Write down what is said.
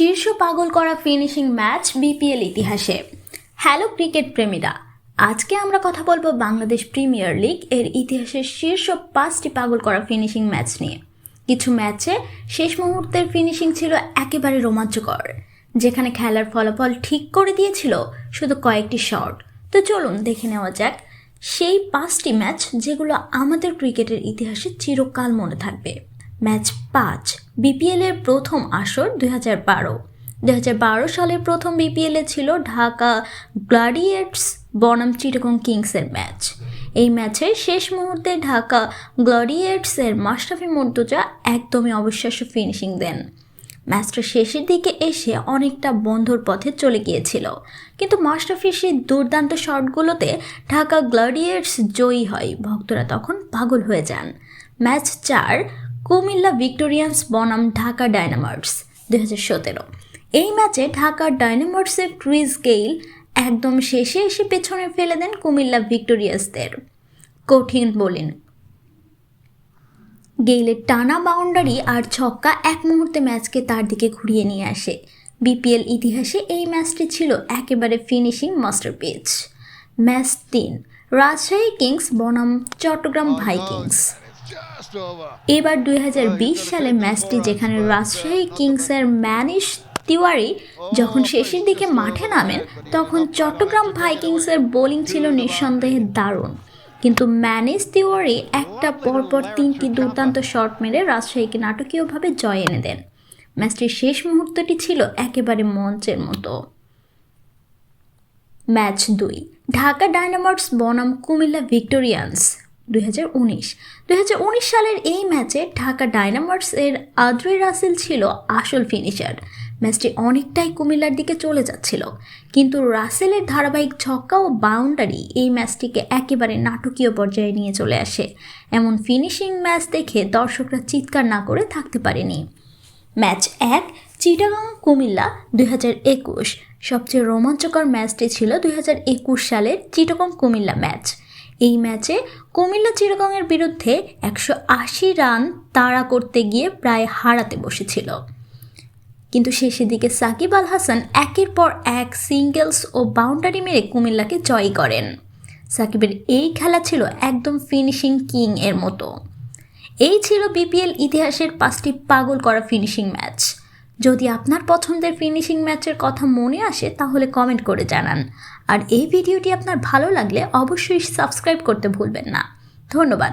শীর্ষ পাগল করা ফিনিশিং ম্যাচ বিপিএল ইতিহাসে। হ্যালো ক্রিকেট প্রেমীরা। আজকে আমরা কথা বলব বাংলাদেশ প্রিমিয়ার লিগ এর ইতিহাসের শীর্ষ পাঁচটি পাগল করা ফিনিশিং ম্যাচ নিয়ে। কিছু ম্যাচে শেষ মুহূর্তের ফিনিশিং ছিল একেবারে রোমাঞ্চকর, যেখানে খেলার ফলাফল ঠিক করে দিয়েছিল শুধু কয়েকটি শট তো চলুন দেখে নেওয়া যাক, সেই পাঁচটি ম্যাচ যেগুলো আমাদের ক্রিকেটের ইতিহাসে চিরকাল মনে থাকবে। ম্যাচ পাঁচ বিপিএল এর প্রথম আসর দুই হাজার বারো। দুই হাজার বারো সালের প্রথম বিপিএলে ছিল ঢাকা গ্লাডিয়েটস বনাম চিটাগং কিংসের ম্যাচ। এই ম্যাচের শেষ মুহূর্তে ঢাকা গ্লাডিয়েটসের মাশরাফি মর্তুজা একদমই অবিশ্বাস্য ফিনিশিং দেন। ম্যাচটা শেষের দিকে এসে অনেকটা বন্ধুর পথে চলে গিয়েছিল। কিন্তু মাশরাফির সেই দুর্দান্ত শটগুলোতে ঢাকা গ্লাডিয়েটস জয়ী হয়, ভক্তরা তখন পাগল হয়ে যান। ম্যাচ চার কুমিল্লা ভিক্টোরিয়ান্স বনাম ঢাকা ডায়নামার্স দুই এই ম্যাচে ঢাকা ডায়নামার্সের ক্রিস গেইল একদম শেষে এসে পেছনে ফেলে দেন কুমিল্লা ভিক্টোরিয়াসদের কঠিন বোলিং। গেইলের টানা বাউন্ডারি আর ছক্কা এক মুহূর্তে ম্যাচকে তার দিকে ঘুরিয়ে নিয়ে আসে। বিপিএল ইতিহাসে এই ম্যাচটি ছিল একেবারে ফিনিশিং মাস্টার মাস্টারপিচ। ম্যাচ তিন। রাজশাহী কিংস বনাম, চট্টগ্রাম ভাইকিংস. এবার দুই হাজার বিশ সালে ম্যাচটি যেখানে রাজশাহী কিংসের ম্যানিশ তিওয়ারি যখন শেষের দিকে মাঠে নামেন, তখন চট্টগ্রাম ভাইকিংসের বোলিং ছিল নিঃসন্দেহে দারুণ। কিন্তু ম্যানিস তিওয়ারি একটা পরপর তিনটি দুর্দান্ত শট মেরে রাজশাহীকে নাটকীয়ভাবে জয় এনে দেন। ম্যাচটির শেষ মুহূর্তটি ছিল একেবারে মঞ্চের মতো। ম্যাচ দুই, ঢাকা ডায়নামার্স বনাম কুমিল্লা ভিক্টোরিয়ান্স। দুই সালের এই ম্যাচে ঢাকা ডায়নামার্স এর আদ্রে রাসেল ছিল আসল ফিনিশার ম্যাচটি অনেকটাই কুমিল্লার দিকে চলে যাচ্ছিল। কিন্তু রাসেলের ধারাবাহিক ছক্কা ও বাউন্ডারি এই ম্যাচটিকে একেবারে নাটকীয় পর্যায়ে নিয়ে চলে আসে। এমন ফিনিশিং ম্যাচ দেখে দর্শকরা চিৎকার না করে থাকতে পারেনি। ম্যাচ এক, চিটাগাং, কুমিল্লা, দুই হাজার একুশ। সবচেয়ে রোমাঞ্চকর ম্যাচটি ছিল দুই হাজার একুশ সালের চিটাগং কুমিল্লা ম্যাচ। এই ম্যাচে কুমিল্লা চিটাগংয়ের বিরুদ্ধে একশো আশি রান তাড়া করতে গিয়ে প্রায় হারাতে বসেছিল। কিন্তু শেষের দিকে সাকিব আল হাসান একের পর এক সিঙ্গেলস ও বাউন্ডারি মেরে কুমিল্লাকে জয় করেন। সাকিবের এই খেলা ছিল একদম ফিনিশিং কিং এর মতো। এই ছিল বিপিএল ইতিহাসের পাঁচটি পাগল করা ফিনিশিং ম্যাচ। যদি আপনার পছন্দের ফিনিশিং ম্যাচের কথা মনে আসে, তাহলে কমেন্ট করে জানান। আর এই ভিডিওটি আপনার ভালো লাগলে অবশ্যই সাবস্ক্রাইব করতে ভুলবেন না। ধন্যবাদ।